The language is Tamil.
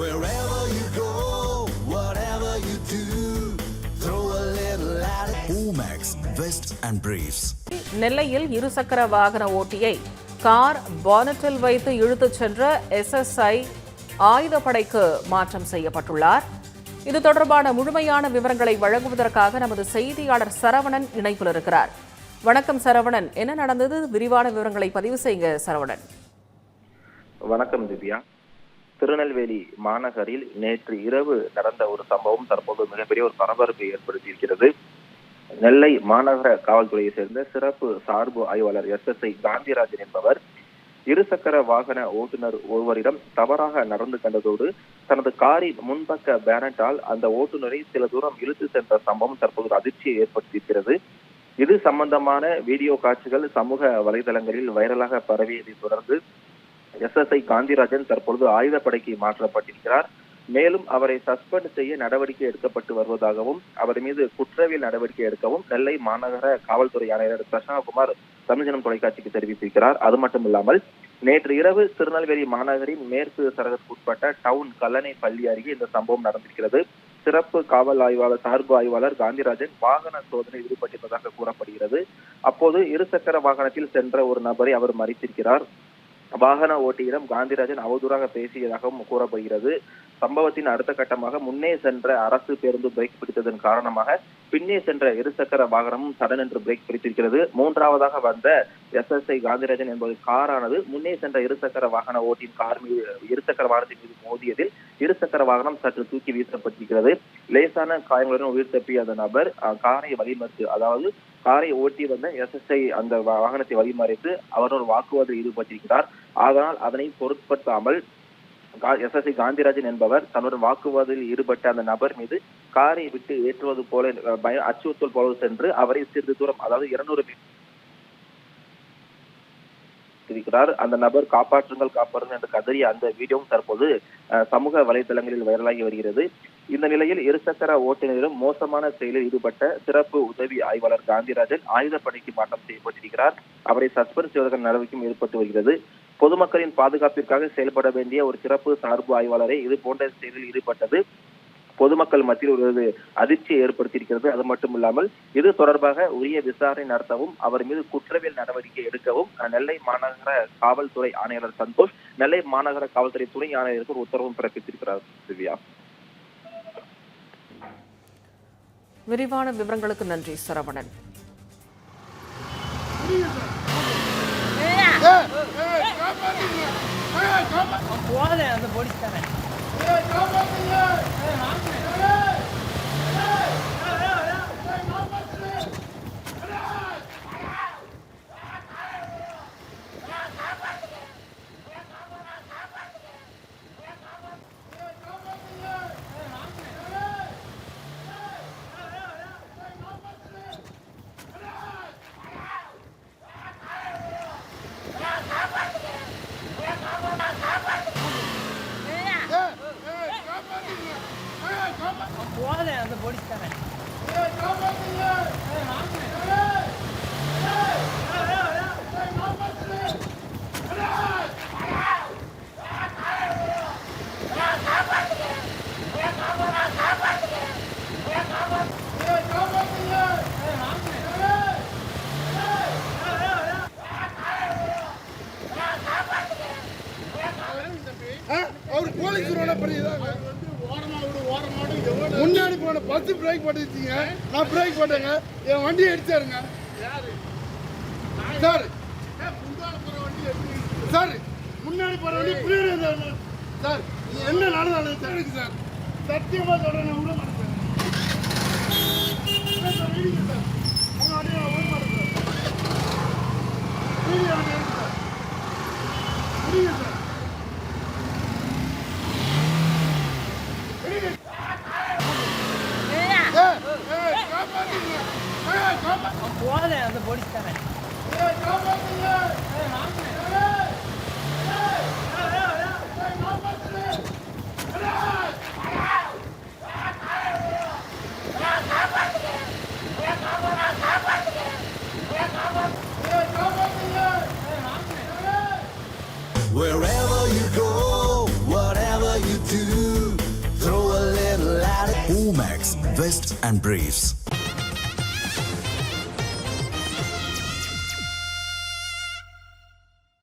Wherever you go, whatever you do, throw a little at it. Omax, Vest and Briefs. நெல்லையில் இருசக்கர வாகன ஓட்டியை கார் பானட்டில் வைத்து இழுத்துச் சென்ற எஸ்எஸ்ஐ ஆயுதப்படைக்கு மாற்றம் செய்யப்பட்டுள்ளார். இது தொடர்பான முழுமையான விவரங்களை வழங்குவதற்காக நமது செய்தியாளர் சரவணன் இணைப்பில் இருக்கிறார். வணக்கம் சரவணன். என்ன நடந்தது? விரிவான விவரங்களை பதிவு செய்யுங்க சரவணன். வணக்கம் திவ்யா. திருநெல்வேலி மாநகரில் நேற்று இரவு நடந்த ஒரு சம்பவம் தற்போது மிகப்பெரிய ஒரு பரபரப்பை ஏற்படுத்தியிருக்கிறது. நெல்லை மாநகர காவல்துறையை சேர்ந்த சிறப்பு சார்பு ஆய்வாளர் எஸ் எஸ் ஐ காந்திராஜன் என்பவர் இருசக்கர வாகன ஓட்டுநர் ஒருவரிடம் தவறாக நடந்து கண்டதோடு தனது காரின் முன்பக்க பேனட்டால் அந்த ஓட்டுநரை சில தூரம் இழுத்து சென்ற சம்பவம் தற்போது அதிர்ச்சியை ஏற்படுத்தியிருக்கிறது. இது சம்பந்தமான வீடியோ காட்சிகள் சமூக வலைதளங்களில் வைரலாக பரவியதை தொடர்ந்து எஸ்எஸ்ஐ காந்திராஜன் தற்பொழுது ஆயுதப்படைக்கு மாற்றப்பட்டிருக்கிறார். மேலும் அவரை சஸ்பெண்ட் செய்ய நடவடிக்கை எடுக்கப்பட்டு வருவதாகவும் அவர் மீது குற்றவியல் நடவடிக்கை எடுக்கவும் நெல்லை மாநகர காவல்துறை ஆணையர் பிரசன்னகுமார் தமிழ்ஜனம் தொலைக்காட்சிக்கு தெரிவித்திருக்கிறார். அது மட்டும் இல்லாமல் நேற்று இரவு திருநெல்வேலி மாநகரின் மேற்கு சரகத்துக்குட்பட்ட டவுன் கல்லணை பள்ளி அருகே இந்த சம்பவம் நடந்திருக்கிறது. சிறப்பு காவல் ஆய்வாளர் சார்பு ஆய்வாளர் காந்திராஜன் வாகன சோதனை ஈடுபட்டிருப்பதாக கூறப்படுகிறது. அப்போது இருசக்கர வாகனத்தில் சென்ற ஒரு நபரை அவர் மறித்திருக்கிறார். வாகன ஓட்டியிடம் காந்திராஜன் அவதூறாக பேசியதாகவும் கூறப்படுகிறது. சம்பவத்தின் அடுத்த கட்டமாக முன்னே சென்ற அரசு பேருந்து பிரேக் பிடித்ததன் காரணமாக பின்னே சென்ற இருசக்கர வாகனமும் சடனென்று பிரேக் பிடித்திருக்கிறது. மூன்றாவதாக வந்த எஸ்எஸ்ஐ காந்திராஜன் என்பது காரானது முன்னே சென்ற இருசக்கர வாகன ஓட்டின் கார் மீது இருசக்கர வாகனத்தின் மீது மோதியதில் இருசக்கர வாகனம் சற்று தூக்கி வீசப்பட்டிருக்கிறது. லேசான காயங்களுடன் உயிர் தப்பிய அந்த நபர் காரை வழிமறித்து அதாவது காரை ஓட்டி வந்த எஸ்எஸ்ஐ அந்த வாகனத்தை வழிமறைத்து அவர் வாக்குவாதத்தில் ஈடுபட்டிருக்கிறார். ஆனால் அதனை பொருட்படுத்தாமல் எஸ்எஸ்ஐ காந்திராஜன் என்பவர் தன்னுடன் வாக்குவாதத்தில் ஈடுபட்ட அந்த நபர் மீது காரை விட்டு ஏற்றுவது போல பய அச்சுறுத்தல் போல சென்று அவரை சிறிது தூரம் அதாவது இருநூறு இருக்கிறார். அந்த நபர் காப்பாற்றுங்கள் காப்பாற்றுங்கள் என்று கதறிய அந்த வீடியோவும் தற்போது சமூக வலைதளங்களில் வைரலாகி வருகிறது. இந்த நிலையில் இருசக்கர ஓட்டுநரிடம் மோசமான செயலில் ஈடுபட்ட சிறப்பு உதவி ஆய்வாளர் காந்திராஜன் ஆயுதப்படைக்கு மாற்றம் செய்யப்பட்டிருக்கிறார். அவரை சஸ்பெண்ட் செய்வதற்கான நடவடிக்கையும் ஏற்பட்டு வருகிறது. பொதுமக்களின் பாதுகாப்பிற்காக செயல்பட வேண்டிய ஒரு சிறப்பு சார்பு ஆய்வாளரை இது போன்ற செயலில் ஈடுபட்டது பொதுமக்கள் மத்தியில் ஒரு அதிர்ச்சியை ஏற்படுத்தியிருக்கிறது. அது மட்டும் இல்லாமல் இது தொடர்பாக உரிய விசாரணை நடத்தவும் அவர் மீது குற்றவியல் நடவடிக்கை எடுக்கவும் நெல்லை மாநகர காவல்துறை ஆணையாளர் சந்தோஷ் நெல்லை மாநகர காவல்துறை துணை ஆணையருக்கு ஒரு உத்தரவும் பிறப்பித்திருக்கிறார் திவ்யா. விரிவான விவரங்களுக்கு நன்றி சரவணன். போதே அந்த போலீஸ்காரன். போதே அந்த போலீஸ்காரன். அவர் போலீஸ் ரோட பண்ணியதாங்க பஸ் பிரேக் பண்ணிருச்சீங்க நான் பிரேக் போட்டேங்க. என் வண்டியை அடிச்சாருங்க சார். சார் முன்னாடி போற வண்டி புரியுது சார். என்ன நடந்தாலும் சார் மாட்டேன் சார். உங்க வண்டியை நான் விட மாட்டேன் sir. Wherever you go, whatever you do, throw a little at and Briefs.